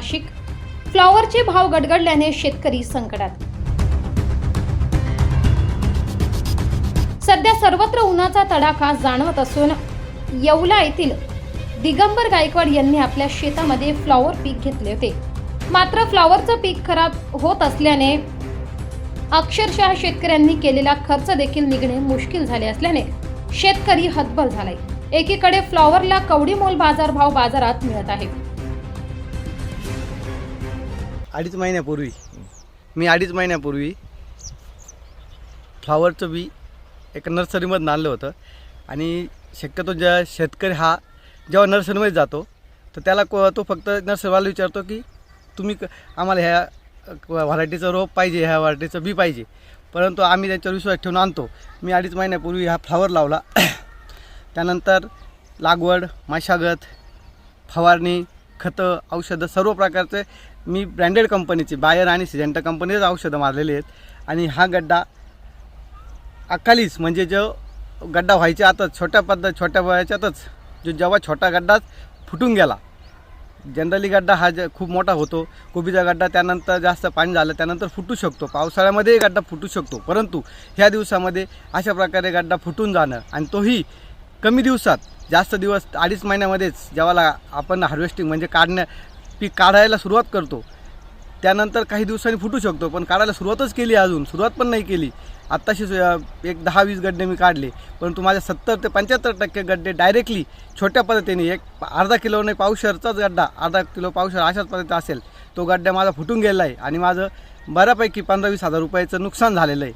नाशिक. फ्लॉवरचे भाव गडगडल्याने शेतकरी संकटात. सध्या सर्वत्र उन्हाचा तडाखा जाणवत असून येवला येथील दिगंबर गायकवाड यांनी आपल्या शेतामध्ये फ्लॉवर पीक घेतले होते. मात्र फ्लॉवरचं पीक खराब होत असल्याने अक्षरशः शेतकऱ्यांनी केलेला खर्च देखील निघणे मुश्किल झाले असल्याने शेतकरी हतबल झालाय. एकीकडे फ्लॉवरला कवडीमोल बाजारभाव बाजारात मिळत आहे अडीच महिन्यापूर्वी. मी अडीच महिन्यापूर्वी फ्लावरचं बी एका नर्सरीमधून आणलं होतं. आणि शक्यतो ज्या शेतकरी हा जेव्हा नर्सरीमध्ये जातो तर त्याला को तो फक्त नर्सरीवाला विचारतो की तुम्ही क आम्हाला ह्या व्हरायटीचं रोप पाहिजे ह्या व्हरायटीचं बी पाहिजे. परंतु आम्ही त्याच्यावर विश्वास ठेवून आणतो. मी अडीच महिन्यापूर्वी हा फ्लावर लावला. त्यानंतर लागवड मशागत फवारणी खतं औषधं सर्व प्रकारचे मी ब्रँडेड कंपनीची बायर आणि सिजेंटा कंपनीच औषधं मारलेली आहेत. आणि हा गड्डा अकालीच म्हणजे जो गड्डा व्हायच्या आतच छोट्या पद्धत छोट्या वयाच्यातच जो जेव्हा छोटा गड्डाच फुटून गेला. जनरली गड्डा हा ज खूप मोठा होतो. कोबीचा गड्डा त्यानंतर जास्त पाणी झालं त्यानंतर फुटू शकतो. पावसाळ्यामध्येही गड्डा फुटू शकतो. परंतु ह्या दिवसामध्ये अशा प्रकारे गड्डा फुटून जाणं आणि तोही कमी दिवसात जास्त दिवस अडीच महिन्यामध्येच जेव्हाला आपण हार्वेस्टिंग म्हणजे काढण्या पीक काढायला सुरुवात करतो. त्यानंतर काही दिवसांनी फुटू शकतो पण काढायला सुरुवातच केली अजून. सुरुवात पण नाही केली. आत्ताशी सु- एक दहा वीस गड्डे मी काढले परंतु माझ्या सत्तर ते पंच्याहत्तर टक्के गड्डे डायरेक्टली छोट्या पद्धतीने एक अर्धा किलो नाही पावशरचाच गड्डा अर्धा किलो पावशर अशाच पद्धती असेल तो गड्डा माझा फुटून गेला आहे आणि माझं बऱ्यापैकी पंधरा वीस हजार रुपयाचं नुकसान झालेलं आहे.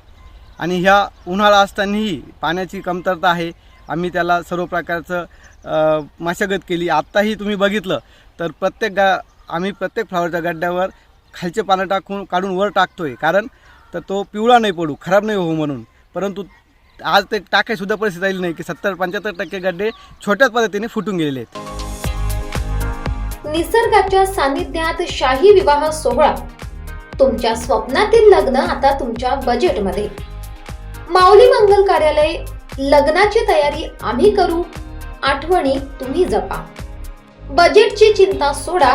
आणि ह्या उन्हाळा असतानाही पाण्याची कमतरता आहे. आम्ही त्याला सर्व प्रकारचं मशागत केली. आत्ताही तुम्ही बघितलं तर प्रत्येक गा आम्ही प्रत्येक फ्लावरच्या गड्ड्यावर खालचे पानं टाकून काढून वर टाकतोय. कारण तर तो पिवळा नाही पडू खराब नाही हो म्हणून. परंतु आज ते टाकायसुद्धा परिस्थिती राहिली नाही की सत्तर पंच्याहत्तर टक्के गड्डे छोट्याच पद्धतीने फुटून गेलेले आहेत. निसर्गाच्या सानिध्यात शाही विवाह सोहळा. तुमच्या स्वप्नातील लग्न आता तुमच्या बजेटमध्ये माऊली मंगल कार्यालय लग्नाची तयारी आम्ही करू आठवणी तुम्ही जपा. बजेटची चिंता सोडा